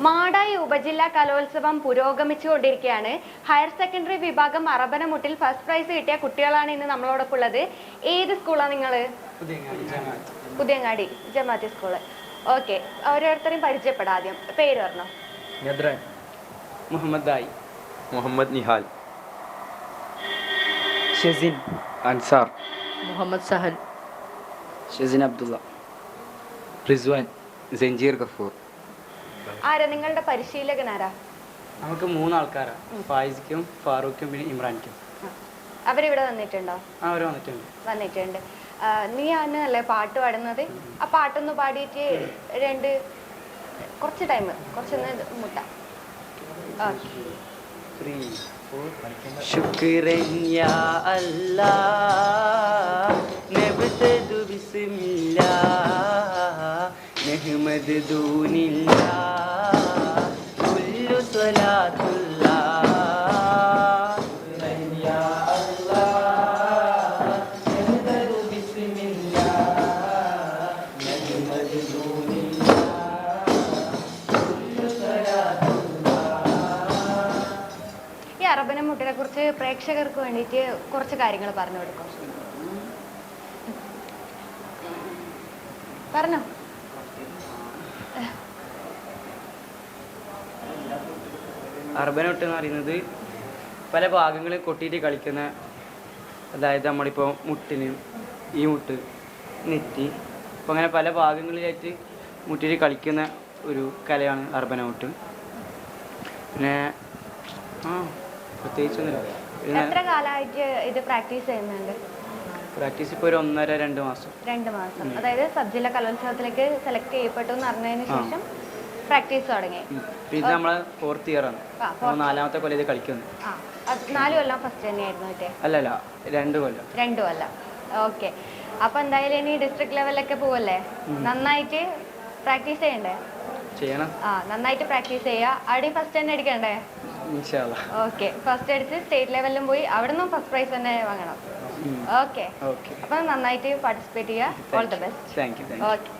മാടായി ഉപജില്ലാ കലോത്സവം പുരോഗമിച്ചുകൊണ്ടിരിക്കുകയാണ്. Higher secondary വിഭാഗം അറബനമുട്ടിൽ ഫസ്റ്റ് പ്രൈസ് കിട്ടിയ കുട്ടികളാണ് ഇന്ന് നമ്മളോടൊപ്പം ഉള്ളത്. ഏത് സ്കൂളാണ് നിങ്ങൾ പുതിയങ്ങാടി. ജമാഅത്ത് സ്കൂൾ. ഓക്കെ. ഓരോരുത്തരെയും പരിചയപ്പെടാം ആദ്യം. പേര് പറഞ്ഞോ. നദ്രൻ. മുഹമ്മദ് ദായി. മുഹമ്മദ് നിഹാൽ. ഷെസിൻ. അൻസാർ. മുഹമ്മദ് സഹൽ. ഷെസിൻ അബ്ദുള്ള. റിസ്വാൻ. ജഞ്ചീർ ഗഫൂർ. ആരാ? നിങ്ങളുടെ പരിശീലകൻ ആരാ? നമുക്ക് മൂന്നാൾക്കാരാ. ഫായിസിക്കും ഫാറൂഖും പിന്നെ ഇമ്രാനിക്കും അവർ അവരിവിടെ വന്നിട്ടുണ്ടോ? ആ അവർ വന്നിട്ടുണ്ട്. വന്നിട്ടുണ്ട്. നീ അല്ലേ പാട്ട് പാടുന്നത്? ആ പാട്ടൊന്ന് പാടിയിട്ട് രണ്ട് കുറച്ച് ടൈം കുറച്ചൊന്ന് മുട്ട. ശുക്രൻ യാ അല്ലാ നബ്തദു ബിസ്മില്ലാ കുല്ലു ഈ അറബന മുട്ടിനെ കുറിച്ച് പ്രേക്ഷകർക്ക് വേണ്ടിയിട്ട് കുറച്ച് കാര്യങ്ങൾ പറഞ്ഞു കൊടുക്കും. പറഞ്ഞോ? അർബനൊട്ട് എന്ന് പറയുന്നത് പല ഭാഗങ്ങളിൽ കൊട്ടിയിട്ട് കളിക്കുന്ന അതായത് നമ്മളിപ്പോൾ മുട്ടിന് ഈ മുട്ട് നെറ്റി അപ്പോൾ അങ്ങനെ പല ഭാഗങ്ങളിലായിട്ട് മുട്ടിയിട്ട് കളിക്കുന്ന ഒരു കലയാണ് മുട്ട്. പിന്നെ ആ പ്രത്യേകിച്ചൊന്നുമില്ല. എത്ര കാലമായിട്ട് ഇത് പ്രാക്ടീസ് ചെയ്യുന്നുണ്ട്? പ്രാക്ടീസ് ഇപ്പോൾ ഒരു ഒന്നര രണ്ട് മാസം. രണ്ട് മാസം. അതായത് സബ് ജില്ലാ കലോത്സവത്തിലേക്ക് സെലക്ട് ചെയ്യപ്പെട്ടു എന്ന് അറിഞ്ഞതിന് ശേഷം പ്രാക്ടീസ് തുടങ്ങി. ഇത് നമ്മളെ ഫോർത്ത് ഇയർ ആണ്. നാലാമത്തെ കൊല്ലം ഇത് കളിക്കുന്നു. നാല് കൊല്ലം ഫസ്റ്റ് തന്നെയായിരുന്നു മറ്റേ? അല്ലല്ല രണ്ട് കൊല്ലം. രണ്ട് കൊല്ലം. ഓക്കെ. അപ്പൊ എന്തായാലും ഇനി ഡിസ്ട്രിക്ട് ലെവലിലൊക്കെ പോവല്ലേ? നന്നായിട്ട് പ്രാക്ടീസ് ചെയ്യണ്ടേ? ചെയ്യണം. ആ നന്നായിട്ട് പ്രാക്ടീസ് ചെയ്യാ അവിടെ ഫസ്റ്റ് തന്നെ അടിക്കണ്ടേ? ഓക്കെ. ഫസ്റ്റ് അടിച്ച് സ്റ്റേറ്റ് ലെവലിലും പോയി അവിടെ നിന്നും ഫസ്റ്റ് പ്രൈസ് തന്നെ വാങ്ങണം. ഓക്കെ അപ്പൊ നന്നായിട്ട് പാർട്ടിസിപ്പേറ്റ് ചെയ്യുക. All the best okay